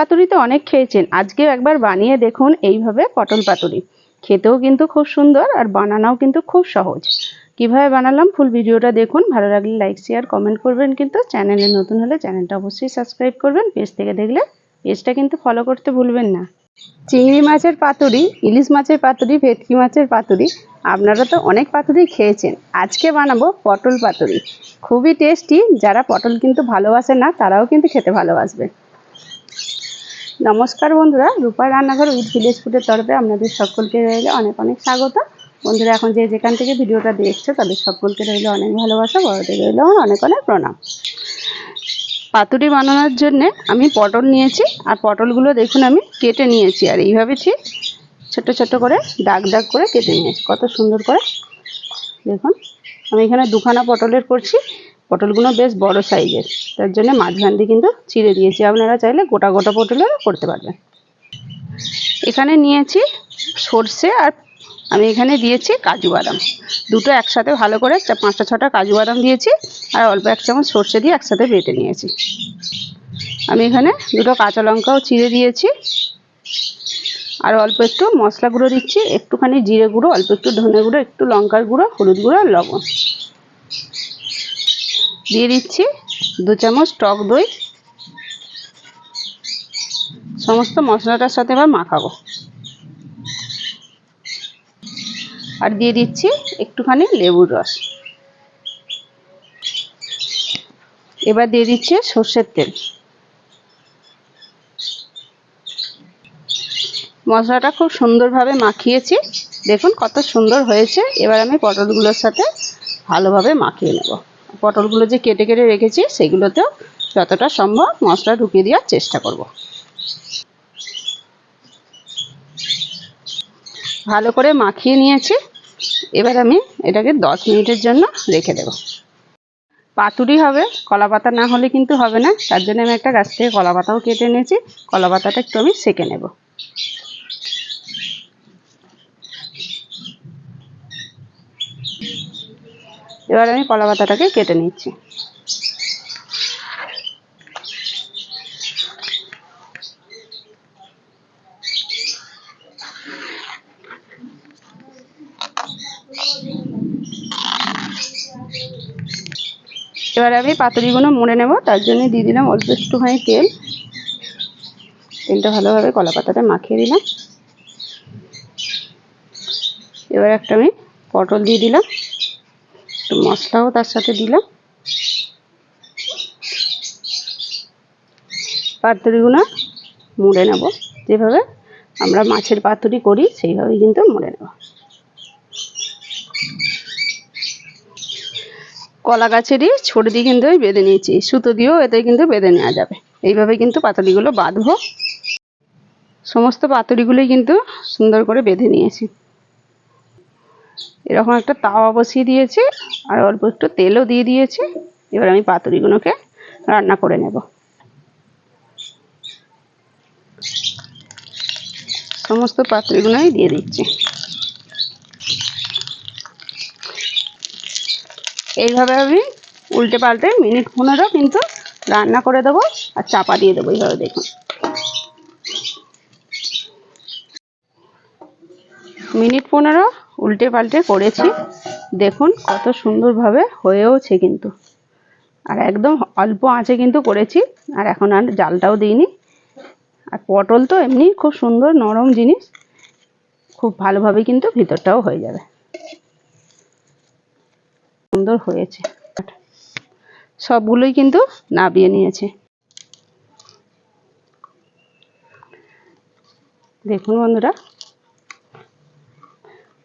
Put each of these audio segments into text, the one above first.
পাতুরি তো অনেক খেয়েছেন। আজকে একবার বানিয়ে দেখুন এইভাবে পটল পাতুরি। খেতেও কিন্তু খুব সুন্দর আর বানানোও কিন্তু খুব সহজ। কীভাবে বানালাম ফুল ভিডিওটা দেখুন। ভালো লাগলে লাইক, শেয়ার, কমেন্ট করবেন কিন্তু। চ্যানেলে নতুন হলে চ্যানেলটা অবশ্যই সাবস্ক্রাইব করবেন। পেজ থেকে দেখলে পেজটা কিন্তু ফলো করতে ভুলবেন না। চিংড়ি মাছের পাতুরি, ইলিশ মাছের পাতুরি, ভেটকি মাছের পাতুরি, আপনারা তো অনেক পাতুরি খেয়েছেন। আজকে বানাবো পটল পাতুরি। খুবই টেস্টি। যারা পটল কিন্তু ভালোবাসে না, তারাও কিন্তু খেতে ভালোবাসবে। নমস্কার বন্ধুরা রূপার রান্নাঘর উইথ ভিলেজ ফুডের তরফে আপনাদের সকলকে রইলে অনেক অনেক স্বাগত। বন্ধুরা, এখন যে যেখান থেকে ভিডিওটা দেখছ, তাদের সকলকে রইলে অনেক ভালোবাসা, বড়দের রইলে অনেক অনেক প্রণাম। পাতুরি বানানোর জন্যে আমি পটল নিয়েছি, আর পটলগুলো দেখুন আমি কেটে নিয়েছি, আর এইভাবে ঠিক ছোট ছোট করে দাগ দাগ করে কেটে নিয়েছি, কত সুন্দর করে। দেখুন, আমি এখানে দুখানা পটলের করছি। পটলগুলো বেশ বড় সাইজের। তার জন্য মাঝখান দিয়ে কিন্তু ছিঁড়ে দিয়েছি। আপনারা চাইলে গোটা গোটা পটলেরও করতে পারবেন। এখানে নিয়েছি সর্ষে আর আমি এখানে দিয়েছি কাজু বাদাম। দুটো একসাথে ভালো করে পাঁচটা ছটা কাজু বাদাম দিয়েছি আর অল্প এক চামচ সর্ষে দিয়ে একসাথে বেটে নিয়েছি। আমি এখানে দুটো কাঁচা লঙ্কাও চিড়ে দিয়েছি। আর অল্প একটু মশলা গুঁড়ো দিচ্ছি। একটুখানি জিরে গুঁড়ো, অল্প একটু ধনে গুঁড়ো, একটু লঙ্কার গুঁড়ো, হলুদ গুঁড়ো আর লবণ। দিয়ে দিচ্ছি দু চামচ টক দই। সমস্ত মশলাটার সাথে এবার মাখাবো। আর দিয়ে দিচ্ছি একটুখানি লেবুর রস। এবার দিয়ে দিচ্ছি সর্ষের তেল। মশলাটা খুব সুন্দরভাবে মাখিয়েছি। দেখুন কত সুন্দর হয়েছে। এবার আমি পটলগুলোর সাথে ভালোভাবে মাখিয়ে নেব। পটলগুলো যে কেটে কেটে রেখেছি, সেগুলোতেও যতটা সম্ভব মশলা ঢুকিয়ে দেওয়ার চেষ্টা করব। ভালো করে মাখিয়ে নিয়েছি। এবার আমি এটাকে দশ মিনিটের জন্য রেখে দেব। পাতুরি হবে, কলা পাতা না হলে কিন্তু হবে না। তার জন্য আমি একটা গাছ থেকে কলা পাতাও কেটে নিয়েছি কলা পাতাটা একটু আমি সেঁকে নেব। এবার আমি কলা পাতাটাকে কেটে নিচ্ছি। এবার আমি পাতুরিগুলো মুড়ে নেব, তার জন্য দিয়ে দিলাম অল্প একটুখানি তেল। তেলটা ভালোভাবে কলা পাতাটা মাখিয়ে দিলাম এবার একটা আমি পটল দিয়ে দিলাম। মশলাও তার সাথে দিলাম। পাতুরিগুলো মুড়ে নেব। যেভাবে আমরা মাছের পাতুরি করি, সেইভাবেই কিন্তু মুড়ে নেব। কলা গাছেরই ছোট দিয়ে কিন্তু আমি বেঁধে নিয়েছি। সুতো দিয়েও এতে কিন্তু বেঁধে নেওয়া যাবে। এইভাবে কিন্তু পাতুরিগুলো বাঁধবো। সমস্ত পাতুরিগুলোই কিন্তু সুন্দর করে বেঁধে নিয়েছি। এরকম একটা তাওয়া বসিয়ে দিয়েছি, আর অল্প একটু তেলও দিয়ে দিয়েছি। এবার আমি পাতুরিগুলোকে রান্না করে নেব। সমস্ত পাতুরিগুলোই দিয়ে দিচ্ছি। এইভাবে আমি উল্টে পাল্টে মিনিট পনেরো কিন্তু রান্না করে দেবো আর চাপা দিয়ে দেবো এইভাবে দেখুন। মিনিট পনেরো উল্টে পাল্টে করেছি। দেখুন কত সুন্দরভাবে হয়েওছে কিন্তু। আর একদম অল্প আঁচে কিন্তু করেছি, আর এখন আর জালটাও দিইনি। আর পটল তো এমনি খুব সুন্দর নরম জিনিস, খুব ভালোভাবে কিন্তু ভিতরটাও হয়ে যাবে। সুন্দর হয়েছে। সবগুলোই কিন্তু নাবিয়ে নিয়েছে। দেখুন বন্ধুরা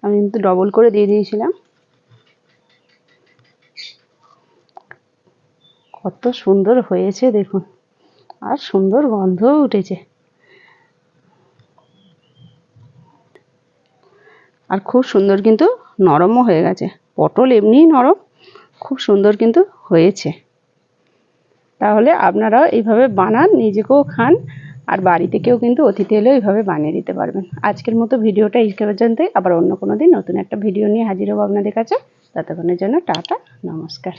আমি কিন্তু ডবল করে দিয়ে দিয়েছিলাম। কত সুন্দর হয়েছে দেখুন। আর সুন্দর গন্ধও উঠেছে। আর খুব সুন্দর কিন্তু নরমও হয়ে গেছে। পটল এমনিই নরম, খুব সুন্দর কিন্তু হয়েছে। তাহলে আপনারাও এইভাবে বানান, নিজেকেও খান। আর বাড়িতে কেউ কিন্তু অতিথি এলেও এইভাবে বানিয়ে দিতে পারবেন। আজকের মতো ভিডিওটা এই পর্যন্তই। আবার অন্য কোনো দিন নতুন একটা ভিডিও নিয়ে হাজির হব আপনাদের কাছে। ততক্ষণের জন্য টাটা, নমস্কার।